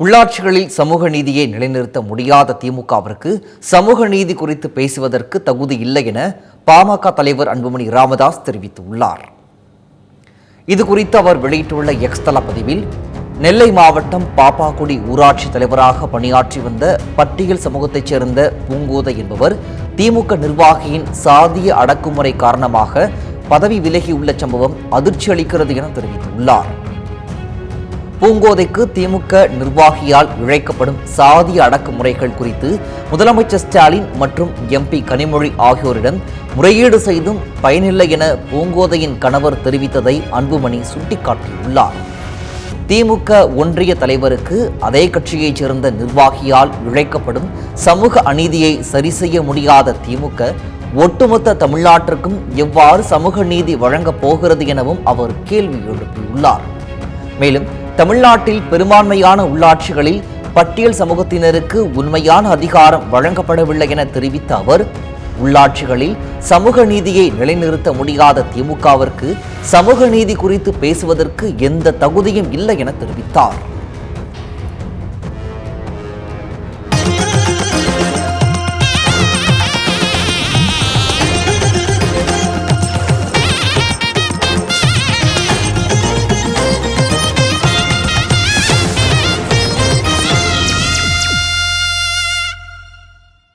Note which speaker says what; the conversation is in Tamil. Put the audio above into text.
Speaker 1: உள்ளாட்சிகளில் சமூக நீதியை நிலைநிறுத்த முடியாத திமுகவிற்கு சமூக நீதி குறித்து பேசுவதற்கு தகுதி இல்லை என பாமக தலைவர் அன்புமணி ராமதாஸ் தெரிவித்துள்ளார். இது குறித்து அவர் வெளியிட்டுள்ள எக்ஸ் தள பதிவில் நெல்லை மாவட்டம் பாப்பாக்குடி ஊராட்சி தலைவராக பணியாற்றி வந்த பட்டியல் சமூகத்தைச் சேர்ந்த பூங்கோதை என்பவர் திமுக நிர்வாகியின் சாதிய அடக்குமுறை காரணமாக பதவி விலகியுள்ள சம்பவம் அதிர்ச்சி அளிக்கிறது என தெரிவித்துள்ளார். பூங்கோதைக்கு திமுக நிர்வாகியால் இழைக்கப்படும் சாதிய அடக்குமுறைகள் குறித்து முதலமைச்சர் ஸ்டாலின் மற்றும் எம்பி கனிமொழி ஆகியோரிடம் முறையீடு செய்தும் பயனில்லை என பூங்கோதையின் கணவர் தெரிவித்ததை அன்புமணி சுட்டிக்காட்டியுள்ளார். திமுக ஒன்றிய தலைவருக்கு அதே கட்சியைச் சேர்ந்த நிர்வாகியால் இழைக்கப்படும் சமூக அநீதியை சரி செய்ய முடியாத திமுக ஒட்டுமொத்த தமிழ்நாட்டிற்கும் எவ்வாறு சமூக நீதி வழங்கப் போகிறது எனவும் அவர் கேள்வி எழுப்பியுள்ளார். மேலும் தமிழ்நாட்டில் பெரும்பான்மையான உள்ளாட்சிகளில் பட்டியல் சமூகத்தினருக்கு உண்மையான அதிகாரம் வழங்கப்படவில்லை என தெரிவித்த அவர் உள்ளாட்சிகளில் சமூக நீதியை நிலைநிறுத்த முடியாத திமுகவிற்கு சமூக நீதி குறித்து பேசுவதற்கு எந்த தகுதியும் இல்லை என தெரிவித்தார்.